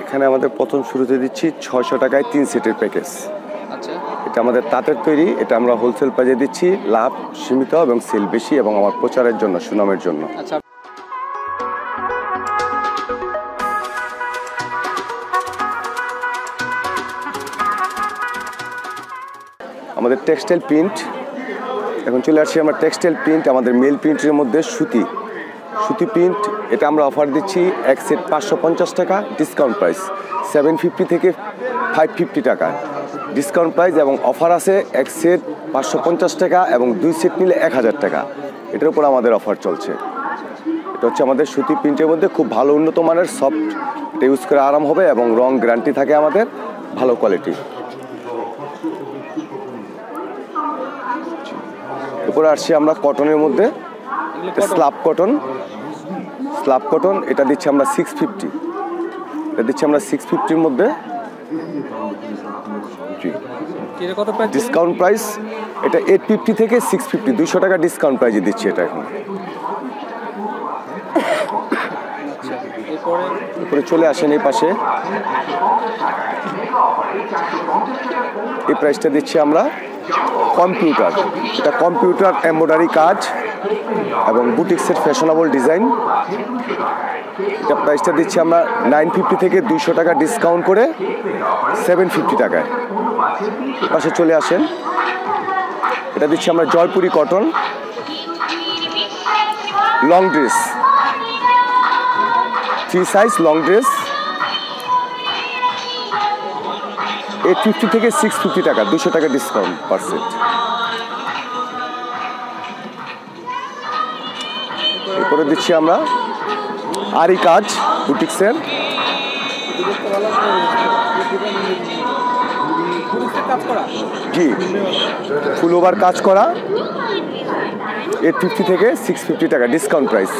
এখানে আমাদের প্রথম শুরুতে দিচ্ছি ছয়শো টাকায় তিন সেটের প্যাকেজ। আচ্ছা। এটা আমাদের তাঁতের তৈরি এটা আমরা হোলসেল প্রাইজে দিচ্ছি লাভ সীমিত এবং সেল বেশি এবং আমার প্রচারের জন্য সুনামের জন্য। আচ্ছা। আমাদের টেক্সটাইল প্রিন্ট এখন চলে আসছি আমরা টেক্সটাইল প্রিন্ট আমাদের মেল প্রিন্টের মধ্যে সুতি। সুতি প্রিন্ট এটা আমরা অফার দিচ্ছি এক সেট পাঁচশো পঞ্চাশ টাকা ডিসকাউন্ট প্রাইস সেভেন ফিফটি থেকে ফাইভ ফিফটি টাকা। ডিসকাউন্ট প্রাইস এবং অফার আছে এক সেট পাঁচশো পঞ্চাশ টাকা এবং দুই সেট নিলে এক হাজার টাকা। এটার উপর আমাদের অফার চলছে। এটা হচ্ছে আমাদের সুতি প্রিন্টের মধ্যে খুব ভালো উন্নত মানের সফট এটা ইউজ করে আরাম হবে এবং রং গ্যারান্টি থাকে আমাদের, ভালো কোয়ালিটি এরপরে আসছি আমরা কটনের মধ্যে? স্লাব কটন স্লাব কটন এটা দিচ্ছি আমরা সিক্স ফিফটি এটা দিচ্ছি আমরা সিক্স ফিফটির মধ্যে। ডিসকাউন্ট প্রাইস এটা এইট ফিফটি থেকে সিক্স ফিফটি দুশো টাকা ডিসকাউন্ট প্রাইজে দিচ্ছি এটা এখন আচ্ছা এরপরে উপরে চলে আসেন এই পাশে। এই প্রাইসটা দিচ্ছি আমরা কম্পিউটার এটা কম্পিউটার এমব্রয়ডারি কাজ এবং বুটিক্সের ফ্যাশনেবল ডিজাইন এটা প্রাইসটা দিচ্ছি আমরা নাইন ফিফটি থেকে দুইশো টাকা ডিসকাউন্ট করে সেভেন ফিফটি টাকায়। পাশে চলে আসেন। এটা দিচ্ছি আমরা Jaipuri cotton long dress three size long dress eight fifty থেকে সিক্স ফিফটি টাকা, দুশো টাকা ডিসকাউন্ট পার্সেন্ট এরপরে দিচ্ছি আমরা আরি কাজ বুটিক্সের জি ফুল ওভার কাজ করা এইট ফিফটি থেকে সিক্স ফিফটি টাকা ডিসকাউন্ট প্রাইস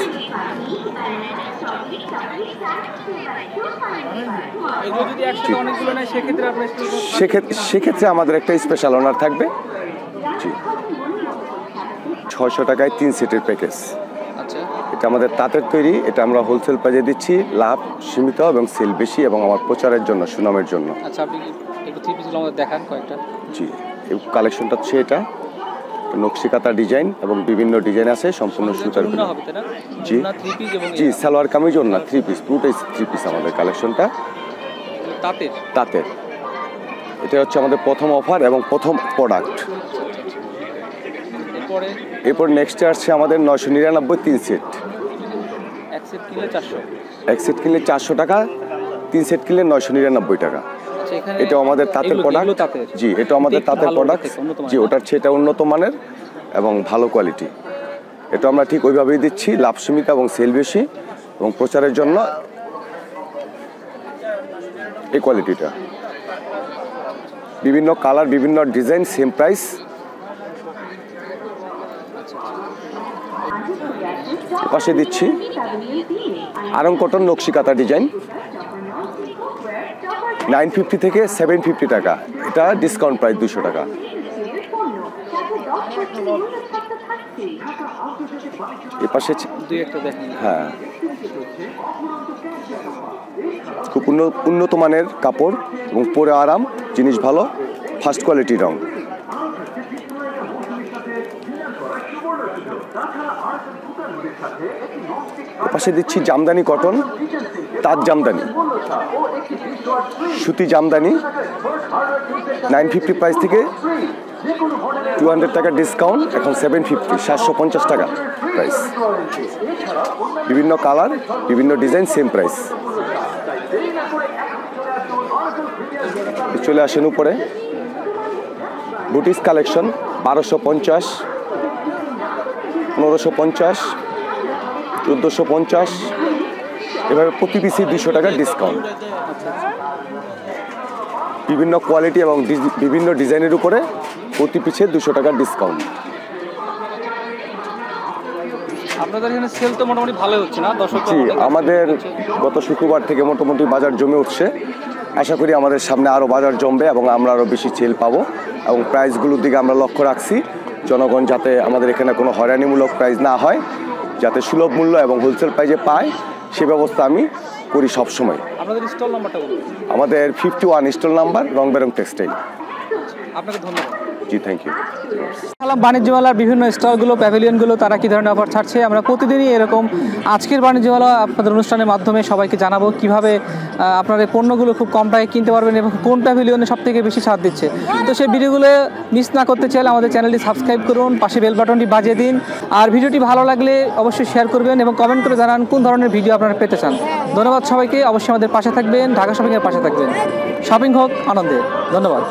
সেক্ষেত্রে আমাদের একটা স্পেশাল অনার থাকবে। জি। ছয়শো টাকায় তিন সেটের প্যাকেজ আচ্ছা। এটা আমাদের তাঁতের তৈরি। এটা আমরা হোলসেল প্রাইজে দিচ্ছি। লাভ সীমিত এবং সেল বেশি এবং আমার প্রচারের জন্য সুনামের জন্য। আচ্ছা আপনি একটু দেখান কয়েকটা। জি। এই কালেকশনটা হচ্ছে এটা। নকশিকাতা ডিজাইন এবং বিভিন্ন ডিজাইন আছে সম্পূর্ণ সুতার জি। জি সালোয়ার কামিজ না থ্রি পিস পুরোটাই থ্রি পিস আমাদের কালেকশনটা তাঁতের? তাঁতের। এটা হচ্ছে আমাদের প্রথম অফার এবং প্রথম প্রোডাক্ট এরপর? নেক্সটে আসছে আমাদের নয়শো নিরানব্বই তিন সেট এক সেট কিনলে চারশো। এক সেট কিনলে চারশো টাকা তিন সেট কিনলে নয়শো নিরানব্বই টাকা। এটা আমাদের তাঁতের প্রোডাক্ট জি এটা আমাদের তাঁতের প্রোডাক্ট জি। ওটার সেটা উন্নত মানের এবং ভালো কোয়ালিটি এটা আমরা ঠিক ওইভাবেই দিচ্ছি লাভ সীমিত এবং সেল বেশি এবং প্রচারের জন্য এই কোয়ালিটিটা বিভিন্ন কালার বিভিন্ন ডিজাইন সেম প্রাইস পাশে দিচ্ছি। আরং কটন নকশিকাতা ডিজাইন নাইন ফিফটি থেকে সেভেন ফিফটি টাকা। এটা ডিসকাউন্ট প্রাইস দুশো টাকা। এ পাশে ছি- দুই একটা দেখেন হ্যাঁ। খুব উন্নত মানের কাপড় এবং পরে আরাম জিনিস ভালো ফার্স্ট কোয়ালিটি রং। পাশে দিচ্ছি জামদানি কটন তাঁত জামদানি। সুতি জামদানি নাইন ফিফটি প্রাইস থেকে টু হান্ড্রেড টাকা ডিসকাউন্ট এখন সেভেন ফিফটি সাতশো পঞ্চাশ টাকা প্রাইস বিভিন্ন কালার বিভিন্ন ডিজাইন সেম প্রাইস চলে আসেন উপরে। বুটিস কালেকশন বারোশো পঞ্চাশ, পনেরোশো পঞ্চাশ, চোদ্দোশো পঞ্চাশ এভাবে প্রতি পিসি দুশো টাকা ডিসকাউন্ট বিভিন্ন কোয়ালিটি এবং বিভিন্ন ডিজাইনের উপরে প্রতি পিছে দুশো টাকা ডিসকাউন্ট আপনাদের এখানে সেল তো মোটামুটি ভালোই হচ্ছে না? দর্শক জি আমাদের গত শুক্রবার থেকে মোটামুটি বাজার জমে উঠছে। আশা করি আমাদের সামনে আরও বাজার জমবে এবং আমরা আরও বেশি সেল পাবো এবং প্রাইসগুলোর দিকে আমরা লক্ষ্য রাখছি। জনগণ যাতে আমাদের এখানে কোনো হয়রানিমূলক প্রাইস না হয় যাতে সুলভ মূল্য এবং হোলসেল প্রাইজে পায়। সে ব্যবস্থা আমি করি সব সময় আপনাদের স্টল নাম্বারটা আমাদের fifty one stall number Rong Berong textile আপনাকে ধন্যবাদ। জি থ্যাংক ইউ সালাম, বাণিজ্য মেলার বিভিন্ন স্টলগুলো, প্যাভিলিয়নগুলো, তারা কী ধরনের অফার ছাড়ছে? আমরা প্রতিদিনই এরকম আজকের বাণিজ্য মেলা আপনাদের অনুষ্ঠানের মাধ্যমে সবাইকে জানাব কীভাবে এই পণ্যগুলো খুব কম টাকায় কিনতে পারবেন এবং কোন প্যাভিলিয়নে সব থেকে বেশি ছাড় দিচ্ছে। তো সেই ভিডিওগুলো মিস না করতে চাইলে আমাদের চ্যানেলটি সাবস্ক্রাইব করুন, পাশে বেল বাটনটি বাজিয়ে দিন। আর ভিডিওটি ভালো লাগলে অবশ্যই শেয়ার করবেন এবং কমেন্ট করে জানান কোন ধরনের ভিডিও আপনারা পেতে চান। ধন্যবাদ সবাইকে, অবশ্যই আমাদের পাশে থাকবেন, ঢাকা শপিংয়ের পাশে থাকবেন। শপিং হোক, আনন্দে। ধন্যবাদ।